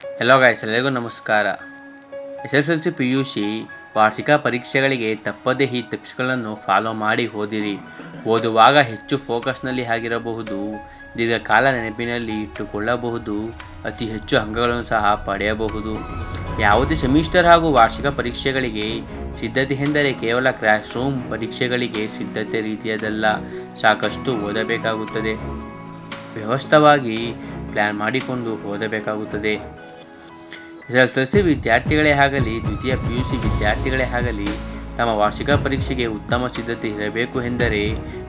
Hello guys ಎಲ್ಲರಿಗೂ ನಮಸ್ಕಾರ. S S L C P U C ವಾರ್ಷಿಕ ಪರೀಕ್ಷೆಗಳಿಗೆ ತಪ್ಪದೇ ಈ ಟಿಪ್ಸ್ಗಳನ್ನು ಫಾಲೋ ಮಾಡಿ ಓದಿರಿ. ಓದುವಾಗ ಹೆಚ್ಚು ಫೋಕಸ್ನಲ್ಲಿ ಆಗಿರಬಹುದು, ದೀರ್ಘಕಾಲ ನೆನಪಿನಲ್ಲಿ ಇಟ್ಟುಕೊಳ್ಳಬಹುದು, ಅತಿ ಹೆಚ್ಚು ಅಂಕಗಳನ್ನು ಸಹ ಪಡೆಯಬಹುದು. ಯಾವುದೇ ಸೆಮಿಸ್ಟರ್ ಹಾಗೂ ವಾರ್ಷಿಕ ಪರೀಕ್ಷೆಗಳಿಗೆ ಸಿದ್ಧತೆ ಎಂದರೆ ಕೇವಲ ಕ್ಲಾಸ್ ರೂಮ್ ಪರೀಕ್ಷೆಗಳಿಗೆ ಸಿದ್ಧತೆ ರೀತಿಯದಲ್ಲ, ಸಾಕಷ್ಟು ಓದಬೇಕಾಗುತ್ತದೆ. ವ್ಯವಸ್ಥವಾಗಿ ಪ್ಲ್ಯಾನ್ ಮಾಡಿಕೊಂಡು ಓದಬೇಕಾಗುತ್ತದೆ. ಇದರ ಎಲ್ ಸಿ ವಿದ್ಯಾರ್ಥಿಗಳೇ ಆಗಲಿ, ದ್ವಿತೀಯ ಪಿ ಯು ಸಿ ವಿದ್ಯಾರ್ಥಿಗಳೇ ಆಗಲಿ, ತಮ್ಮ ವಾರ್ಷಿಕ ಪರೀಕ್ಷೆಗೆ ಉತ್ತಮ ಸಿದ್ಧತೆ ಇರಬೇಕು ಎಂದರೆ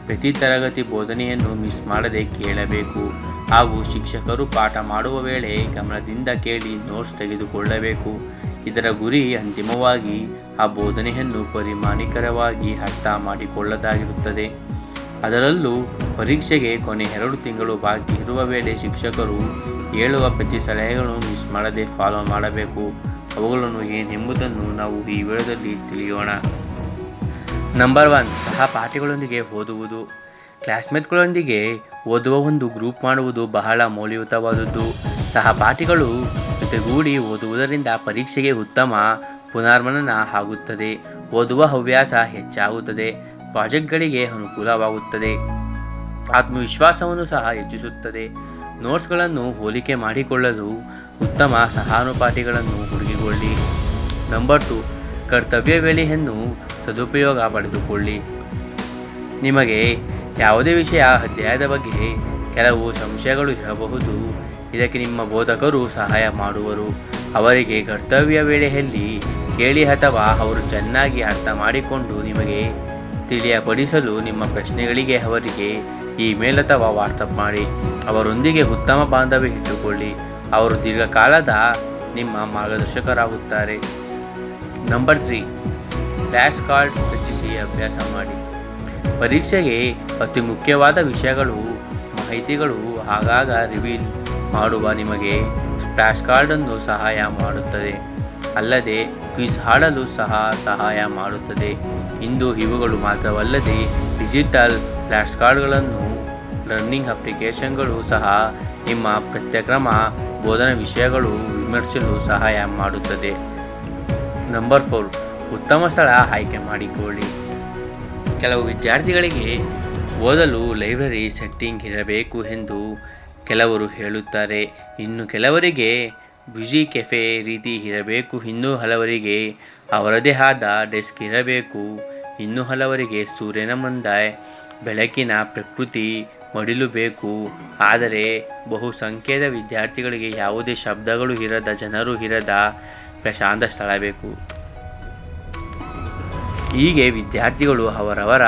ಪ್ರತಿ ತರಗತಿ ಬೋಧನೆಯನ್ನು ಮಿಸ್ ಮಾಡದೆ ಕೇಳಬೇಕು. ಹಾಗೂ ಶಿಕ್ಷಕರು ಪಾಠ ಮಾಡುವ ವೇಳೆ ಗಮನದಿಂದ ಕೇಳಿ ನೋಟ್ಸ್ ತೆಗೆದುಕೊಳ್ಳಬೇಕು. ಇದರ ಗುರಿ ಅಂತಿಮವಾಗಿ ಆ ಬೋಧನೆಯನ್ನು ಪರಿಮಾಣಿಕರವಾಗಿ ಅರ್ಥ ಮಾಡಿಕೊಳ್ಳದಾಗಿರುತ್ತದೆ. ಅದರಲ್ಲೂ ಪರೀಕ್ಷೆಗೆ ಕೊನೆ ಎರಡು ತಿಂಗಳು ಬಾಕಿ ಇರುವ ವೇಳೆ ಶಿಕ್ಷಕರು ಹೇಳುವ ಪ್ರತಿ ಸಲಹೆಗಳನ್ನು ಮಿಸ್ ಮಾಡದೆ ಫಾಲೋ ಮಾಡಬೇಕು. ಅವುಗಳನ್ನು ಏನೆಂಬುದನ್ನು ನಾವು ಈ ವಿಡಿಯೋದಲ್ಲಿ ತಿಳಿಯೋಣ. ನಂಬರ್ ಒನ್ ಸಹಪಾಠಿಗಳೊಂದಿಗೆ ಓದುವುದು. ಕ್ಲಾಸ್ಮೇಟ್ಗಳೊಂದಿಗೆ ಓದುವ ಒಂದು ಗ್ರೂಪ್ ಮಾಡುವುದು ಬಹಳ ಮೌಲ್ಯಯುತವಾದದ್ದು. ಸಹಪಾಠಿಗಳು ಜೊತೆಗೂಡಿ ಓದುವುದರಿಂದ ಪರೀಕ್ಷೆಗೆ ಉತ್ತಮ ಪುನರ್ಮನನ ಆಗುತ್ತದೆ. ಓದುವ ಹವ್ಯಾಸ ಹೆಚ್ಚಾಗುತ್ತದೆ. ಪ್ರಾಜೆಕ್ಟ್ಗಳಿಗೆ ಅನುಕೂಲವಾಗುತ್ತದೆ. ಆತ್ಮವಿಶ್ವಾಸವನ್ನು ಸಹ ಹೆಚ್ಚಿಸುತ್ತದೆ. ನೋಟ್ಸ್ಗಳನ್ನು ಹೋಲಿಕೆ ಮಾಡಿಕೊಳ್ಳಲು ಉತ್ತಮ ಸಹಾನುಪಾತಿಗಳನ್ನು ಹುಡುಕಿಕೊಳ್ಳಿ. ನಂಬರ್ ಟು, ಕರ್ತವ್ಯ ವೇಳೆಯನ್ನು ಸದುಪಯೋಗ ಪಡೆದುಕೊಳ್ಳಿ. ನಿಮಗೆ ಯಾವುದೇ ವಿಷಯ ಅಧ್ಯಾಯದ ಬಗ್ಗೆ ಕೆಲವು ಸಂಶಯಗಳು ಇರಬಹುದು. ಇದಕ್ಕೆ ನಿಮ್ಮ ಬೋಧಕರು ಸಹಾಯ ಮಾಡುವರು. ಅವರಿಗೆ ಕರ್ತವ್ಯ ವೇಳೆಯಲ್ಲಿ ಕೇಳಿ ಅಥವಾ ಅವರು ಚೆನ್ನಾಗಿ ಅರ್ಥ ಮಾಡಿಕೊಂಡು ನಿಮಗೆ ತಿಳಿಯಪಡಿಸಲು ನಿಮ್ಮ ಪ್ರಶ್ನೆಗಳಿಗೆ ಅವರಿಗೆ ಇಮೇಲ್ ಅಥವಾ ವಾಟ್ಸಪ್ ಮಾಡಿ. ಅವರೊಂದಿಗೆ ಉತ್ತಮ ಬಾಂಧವ್ಯ ಇಟ್ಟುಕೊಳ್ಳಿ. ಅವರು ದೀರ್ಘಕಾಲದ ನಿಮ್ಮ ಮಾರ್ಗದರ್ಶಕರಾಗುತ್ತಾರೆ. ನಂಬರ್ ತ್ರೀ ಫ್ಲ್ಯಾಶ್ ಕಾರ್ಡ್ ರಚಿಸಿ ಅಭ್ಯಾಸ ಮಾಡಿ. ಪರೀಕ್ಷೆಗೆ ಅತಿ ಮುಖ್ಯವಾದ ವಿಷಯಗಳು, ಮಾಹಿತಿಗಳು ಆಗಾಗ ರಿವೀಲ್ ಮಾಡುವ ನಿಮಗೆ ಫ್ಲ್ಯಾಶ್ ಕಾರ್ಡನ್ನು ಸಹಾಯ ಮಾಡುತ್ತದೆ. ಅಲ್ಲದೆ ಕ್ವಿಜ್ ಆಡಲು ಸಹ ಸಹಾಯ ಮಾಡುತ್ತದೆ. ಇಂದು ಇವುಗಳು ಮಾತ್ರವಲ್ಲದೆ, ಡಿಜಿಟಲ್ ಫ್ಲಾಶ್ ಕಾರ್ಡ್ಗಳನ್ನು ಲರ್ನಿಂಗ್ ಅಪ್ಲಿಕೇಶನ್ಗಳು ಸಹ ನಿಮ್ಮ ಪಠ್ಯಕ್ರಮ, ಬೋಧನಾ ವಿಷಯಗಳು ವಿಮರ್ಶಿಸಲು ಸಹಾಯ ಮಾಡುತ್ತದೆ. ನಂಬರ್ ಫೋರ್, ಉತ್ತಮ ಸ್ಥಳ ಆಯ್ಕೆ ಮಾಡಿಕೊಳ್ಳಿ. ಕೆಲವು ವಿದ್ಯಾರ್ಥಿಗಳಿಗೆ ಓದಲು ಲೈಬ್ರರಿ ಸೆಟ್ಟಿಂಗ್ ಇರಬೇಕು ಎಂದು ಕೆಲವರು ಹೇಳುತ್ತಾರೆ. ಇನ್ನು ಕೆಲವರಿಗೆ ಬ್ಯುಸಿ ಕೆಫೆ ರೀತಿ ಇರಬೇಕು. ಇನ್ನು ಹಲವರಿಗೆ ಅವರದೇ ಆದ ಡೆಸ್ಕ್ ಇರಬೇಕು. ಇನ್ನು ಹಲವರಿಗೆ ಸೂರ್ಯನ ಮುಂದೆ ಬೆಳಕಿನ ಪ್ರಕೃತಿ ಮಡಿಲು ಬೇಕು ಆದರೆ ಬಹುಸಂಖ್ಯೆಯ ವಿದ್ಯಾರ್ಥಿಗಳಿಗೆ ಯಾವುದೇ ಶಬ್ದಗಳು ಇರದ, ಜನರು ಇರದ ಪ್ರಶಾಂತ ಸ್ಥಳ ಬೇಕು. ಹೀಗೆ ವಿದ್ಯಾರ್ಥಿಗಳು ಅವರವರ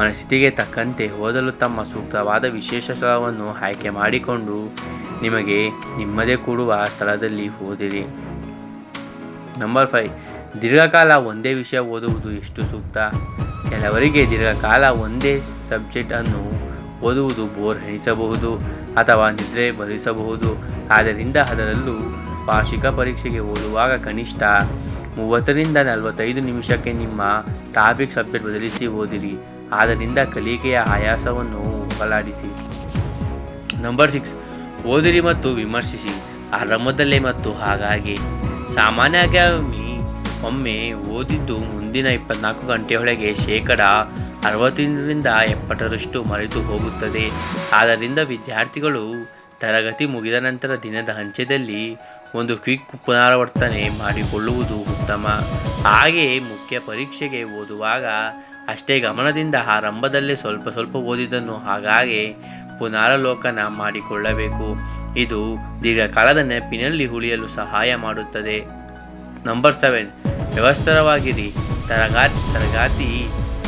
ಮನಸ್ಥಿತಿಗೆ ತಕ್ಕಂತೆ ಓದಲು ತಮ್ಮ ಸೂಕ್ತವಾದ ವಿಶೇಷ ಸ್ಥಳವನ್ನು ಆಯ್ಕೆ ಮಾಡಿಕೊಂಡು ನಿಮಗೆ ನಿಮ್ಮದೇ ಕೂಡುವ ಸ್ಥಳದಲ್ಲಿ ಓದಿರಿ ನಂಬರ್ ಫೈವ್. ದೀರ್ಘಕಾಲ ಒಂದೇ ವಿಷಯ ಓದುವುದು ಎಷ್ಟು ಸೂಕ್ತ? ಕೆಲವರಿಗೆ ದೀರ್ಘಕಾಲ ಒಂದೇ ಸಬ್ಜೆಕ್ಟನ್ನು ಓದುವುದು ಬೋರ್ ಎಣಿಸಬಹುದು ಅಥವಾ ನಿದ್ರೆ ಬರಿಸಬಹುದು ಆದ್ದರಿಂದ ಅದರಲ್ಲೂ ವಾರ್ಷಿಕ ಪರೀಕ್ಷೆಗೆ ಓದುವಾಗ ಕನಿಷ್ಠ ಮೂವತ್ತರಿಂದ ನಲವತ್ತೈದು ನಿಮಿಷಕ್ಕೆ ನಿಮ್ಮ ಟಾಪಿಕ್ ಸಬ್ಜೆಕ್ಟ್ ಬದಲಿಸಿ ಓದಿರಿ. ಆದ್ದರಿಂದ ಕಲಿಕೆಯ ಆಯಾಸವನ್ನು ಹೋಗಲಾಡಿಸಿ. ನಂಬರ್ ಸಿಕ್ಸ್ ಓದಿರಿ ಮತ್ತು ವಿಮರ್ಶಿಸಿ. ಆರಂಭದಲ್ಲೇ ಮತ್ತು ಹಾಗಾಗಿ. ಸಾಮಾನ್ಯವಾಗಿ ಒಮ್ಮೆ ಓದಿದ್ದು ಮುಂದಿನ ಇಪ್ಪತ್ನಾಲ್ಕು ಗಂಟೆಯೊಳಗೆ ಶೇಕಡ ಅರವತ್ತರಿಂದ ಎಪ್ಪತ್ತರಷ್ಟು ಮರೆತು ಹೋಗುತ್ತದೆ. ಆದ್ದರಿಂದ ವಿದ್ಯಾರ್ಥಿಗಳು ತರಗತಿ ಮುಗಿದ ನಂತರ ದಿನದ ಅಂತ್ಯದಲ್ಲಿ ಒಂದು ಕ್ವಿಕ್ ಪುನರಾವರ್ತನೆ ಮಾಡಿಕೊಳ್ಳುವುದು ಉತ್ತಮ. ಹಾಗೆಯೇ ಮುಖ್ಯ ಪರೀಕ್ಷೆಗೆ ಓದುವಾಗ ಅಷ್ಟೇ ಗಮನದಿಂದ ಆರಂಭದಲ್ಲೇ ಸ್ವಲ್ಪ ಸ್ವಲ್ಪ ಓದಿದ್ದನ್ನು ಹಾಗಾಗಿ ಪುನರಾವಲೋಕನ ಮಾಡಿಕೊಳ್ಳಬೇಕು. ಇದು ದೀರ್ಘಕಾಲದ ನೆನಪಿನಲ್ಲಿ ಉಳಿಯಲು ಸಹಾಯ ಮಾಡುತ್ತದೆ. ನಂಬರ್ ಸೆವೆನ್ ವ್ಯವಸ್ಥರವಾಗಿರಿ ತರಗತಿ ತರಗತಿ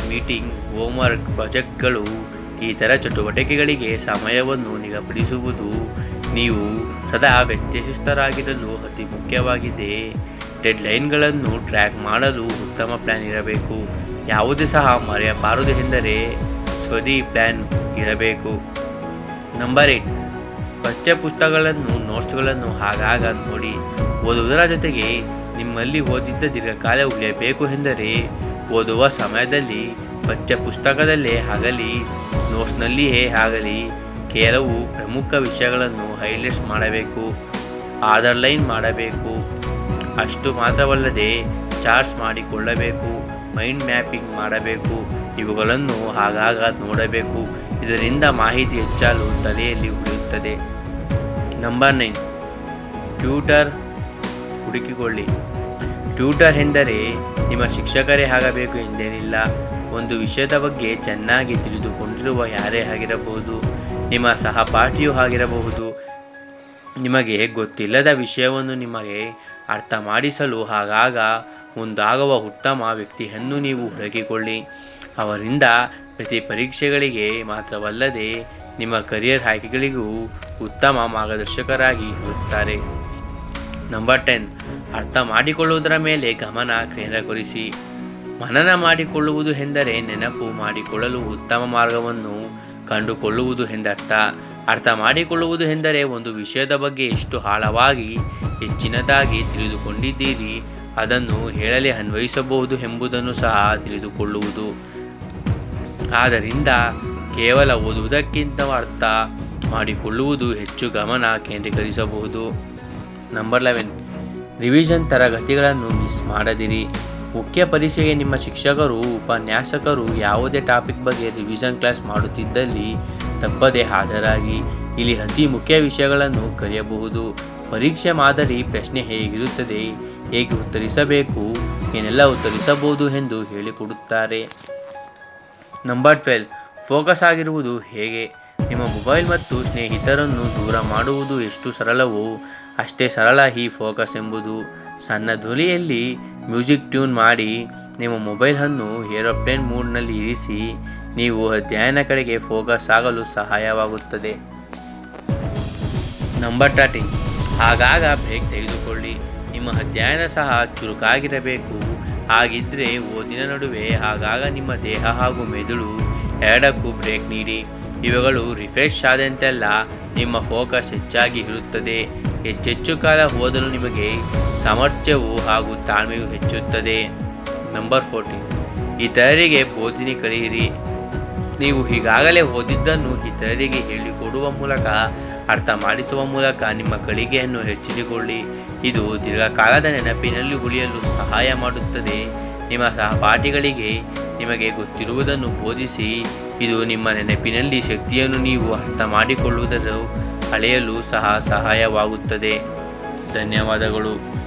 ಮೀಟಿಂಗ್ ಹೋಮ್ವರ್ಕ್ ಪ್ರಾಜೆಕ್ಟ್ಗಳು ಇತರ ಚಟುವಟಿಕೆಗಳಿಗೆ ಸಮಯವನ್ನು ನಿಗದಿಪಡಿಸುವುದು. ನೀವು ಸದಾ ವ್ಯತ್ಯಸಿಸ್ತರಾಗಿರಲು ಅತಿ ಮುಖ್ಯವಾಗಿದೆ. ಡೆಡ್ಲೈನ್ಗಳನ್ನು ಟ್ರ್ಯಾಕ್ ಮಾಡಲು ಉತ್ತಮ ಪ್ಲ್ಯಾನ್ ಇರಬೇಕು. ಯಾವುದೇ ಸಹ ಮರೆಯಬಾರದು ಎಂದರೆ ಸ್ವದಿ ಪ್ಲ್ಯಾನ್ ಇರಬೇಕು. Number eight. ಪಠ್ಯಪುಸ್ತಕಗಳನ್ನು, ನೋಟ್ಸ್ಗಳನ್ನು ಆಗಾಗ ನೋಡಿ ಓದುವುದರ ಜೊತೆಗೆ ನಿಮ್ಮಲ್ಲಿ ಓದಿದ್ದ ದೀರ್ಘಕಾಲ ಉಳಿಯಬೇಕು ಎಂದರೆ ಓದುವ ಸಮಯದಲ್ಲಿ ಪಠ್ಯಪುಸ್ತಕದಲ್ಲೇ ಆಗಲಿ, ನೋಟ್ಸ್ನಲ್ಲಿಯೇ ಆಗಲಿ ಕೆಲವು ಪ್ರಮುಖ ವಿಷಯಗಳನ್ನು ಹೈಲೈಟ್ಸ್ ಮಾಡಬೇಕು ಆದರ್ಲೈನ್ ಮಾಡಬೇಕು. ಅಷ್ಟು ಮಾತ್ರವಲ್ಲದೆ ಚಾರ್ಜ್ ಮಾಡಿಕೊಳ್ಳಬೇಕು. ಮೈಂಡ್ ಮ್ಯಾಪಿಂಗ್ ಮಾಡಬೇಕು. ಇವುಗಳನ್ನು ಆಗಾಗ ನೋಡಬೇಕು. ಇದರಿಂದ ಮಾಹಿತಿ ಹೆಚ್ಚಲು ತಲೆಯಲ್ಲಿ ಉಳಿಯುತ್ತದೆ. ನಂಬರ್ ನೈನ್ ಟ್ಯೂಟರ್ ಹುಡುಕಿಕೊಳ್ಳಿ. ಟ್ಯೂಟರ್ ಎಂದರೆ ನಿಮ್ಮ ಶಿಕ್ಷಕರೇ ಆಗಬೇಕು ಎಂದೇನಿಲ್ಲ. ಒಂದು ವಿಷಯದ ಬಗ್ಗೆ ಚೆನ್ನಾಗಿ ತಿಳಿದುಕೊಂಡಿರುವ ಯಾರೇ ಆಗಿರಬಹುದು, ನಿಮ್ಮ ಸಹಪಾಠಿಯೂ ಆಗಿರಬಹುದು. ನಿಮಗೆ ಗೊತ್ತಿಲ್ಲದ ವಿಷಯವನ್ನು ನಿಮಗೆ ಅರ್ಥ ಮಾಡಿಸಲು ಆಗಾಗ ಮುಂದಾಗುವ ಉತ್ತಮ ವ್ಯಕ್ತಿಯನ್ನು ನೀವು ಹುಡುಕಿಕೊಳ್ಳಿ. ಅವರಿಂದ ಪ್ರತಿ ಪರೀಕ್ಷೆಗಳಿಗೆ ಮಾತ್ರವಲ್ಲದೆ ನಿಮ್ಮ ಕರಿಯರ್ ಆಯ್ಕೆಗಳಿಗೂ ಉತ್ತಮ ಮಾರ್ಗದರ್ಶಕರಾಗಿ ಇರುತ್ತಾರೆ. ನಂಬರ್ ಟೆನ್ ಅರ್ಥ ಮಾಡಿಕೊಳ್ಳುವುದರ ಮೇಲೆ ಗಮನ ಕೇಂದ್ರೀಕರಿಸಿ. ಮನನ ಮಾಡಿಕೊಳ್ಳುವುದು ಎಂದರೆ ನೆನಪು ಮಾಡಿಕೊಳ್ಳಲು ಉತ್ತಮ ಮಾರ್ಗವನ್ನು ಕಂಡುಕೊಳ್ಳುವುದು ಎಂದರ್ಥ. ಅರ್ಥ ಮಾಡಿಕೊಳ್ಳುವುದು ಎಂದರೆ ಒಂದು ವಿಷಯದ ಬಗ್ಗೆ ಎಷ್ಟು ಆಳವಾಗಿ, ಹೆಚ್ಚಿನದಾಗಿ ತಿಳಿದುಕೊಂಡಿದ್ದೀರಿ ಅದನ್ನು ಹೇಳಲಿ ಅನ್ವಯಿಸಬಹುದು ಎಂಬುದನ್ನು ಸಹ ತಿಳಿದುಕೊಳ್ಳುವುದು. ಆದ್ದರಿಂದ ಕೇವಲ ಓದುವುದಕ್ಕಿಂತ ಅರ್ಥ ಮಾಡಿಕೊಳ್ಳುವುದು ಹೆಚ್ಚು ಗಮನ ಕೇಂದ್ರೀಕರಿಸಬಹುದು. ನಂಬರ್ ಲೆವೆನ್ ರಿವಿಷನ್ ತರಗತಿಗಳನ್ನು ಮಿಸ್ ಮಾಡದಿರಿ. ಮುಖ್ಯ ಪರೀಕ್ಷೆಗೆ ನಿಮ್ಮ ಶಿಕ್ಷಕರು, ಉಪನ್ಯಾಸಕರು ಯಾವುದೇ ಟಾಪಿಕ್ ಬಗ್ಗೆ ರಿವಿಷನ್ ಕ್ಲಾಸ್ ಮಾಡುತ್ತಿದ್ದಲ್ಲಿ ತಪ್ಪದೆ ಹಾಜರಾಗಿ. ಇಲ್ಲಿ ಅತಿ ಮುಖ್ಯ ವಿಷಯಗಳನ್ನು ಕಲಿಯಬಹುದು. ಪರೀಕ್ಷೆ ಮಾದರಿ ಪ್ರಶ್ನೆ ಹೇಗಿರುತ್ತದೆ? ಹೇಗೆ ಉತ್ತರಿಸಬೇಕು, ಏನೆಲ್ಲ ಉತ್ತರಿಸಬಹುದು ಎಂದು ಹೇಳಿಕೊಡುತ್ತಾರೆ. ನಂಬರ್ ಟ್ವೆಲ್ ಫೋಕಸ್ ಆಗಿರುವುದು ಹೇಗೆ? ನಿಮ್ಮ ಮೊಬೈಲ್ ಮತ್ತು ಸ್ನೇಹಿತರನ್ನು ದೂರ ಮಾಡುವುದು ಎಷ್ಟು ಸರಳವೋ, ಅಷ್ಟೇ ಸರಳ ಈ ಫೋಕಸ್ ಎಂಬುದು. ಸಣ್ಣ ಧ್ವನಿಯಲ್ಲಿ ಮ್ಯೂಸಿಕ್ ಟ್ಯೂನ್ ಮಾಡಿ, ನಿಮ್ಮ ಮೊಬೈಲನ್ನು ಏರೋಪ್ಲೇನ್ ಮೂಡ್ನಲ್ಲಿ ಇರಿಸಿ, ನೀವು ಅಧ್ಯಯನ ಕಡೆಗೆ ಫೋಕಸ್ ಆಗಲು ಸಹಾಯವಾಗುತ್ತದೆ. ನಂಬರ್ ಟಾಟಿಂಗ್ ಆಗಾಗ ಬ್ರೇಕ್ ತೆಗೆದುಕೊಳ್ಳಿ. ನಿಮ್ಮ ಅಧ್ಯಯನ ಸಹ ಚುರುಕಾಗಿರಬೇಕು. ಹಾಗಿದ್ದರೆ ಓದಿನ ನಡುವೆ ಆಗಾಗ ನಿಮ್ಮ ದೇಹ ಹಾಗೂ ಮೆದುಳು ಎರಡಕ್ಕೂ ಬ್ರೇಕ್ ನೀಡಿ. ಇವುಗಳು ರಿಫ್ರೆಶ್ ಆದಂತೆಲ್ಲ ನಿಮ್ಮ ಫೋಕಸ್ ಹೆಚ್ಚಾಗಿ ಇರುತ್ತದೆ. ಹೆಚ್ಚೆಚ್ಚು ಕಾಲ ಓದಲು ನಿಮಗೆ ಸಾಮರ್ಥ್ಯವು ಹಾಗೂ ತಾಳ್ಮೆಯು ಹೆಚ್ಚುತ್ತದೆ. ನಂಬರ್ ಫೋರ್ಟೀನ್ ಇತರರಿಗೆ ಬೋಧಿನಿ ಕಲಿಯಿರಿ. ನೀವು ಈಗಾಗಲೇ ಓದಿದ್ದನ್ನು ಇತರರಿಗೆ ಹೇಳಿಕೊಡುವ ಮೂಲಕ, ಅರ್ಥ ಮಾಡಿಸುವ ಮೂಲಕ ನಿಮ್ಮ ಕಲಿಕೆಯನ್ನು ಹೆಚ್ಚಿಸಿಕೊಳ್ಳಿ. ಇದು ದೀರ್ಘಕಾಲದ ನೆನಪಿನಲ್ಲಿ ಉಳಿಯಲು ಸಹಾಯ ಮಾಡುತ್ತದೆ. ನಿಮ್ಮ ಸಹಪಾಠಿಗಳಿಗೆ ನಿಮಗೆ ಗೊತ್ತಿರುವುದನ್ನು ಬೋಧಿಸಿ, ಇದು ನಿಮ್ಮ ನೆನಪಿನಲ್ಲಿ ಶಕ್ತಿಯನ್ನು ನೀವು ಅರ್ಥ ಮಾಡಿಕೊಳ್ಳುವುದರ ಅಳೆಯಲು ಸಹ ಸಹಾಯವಾಗುತ್ತದೆ. ಧನ್ಯವಾದಗಳು.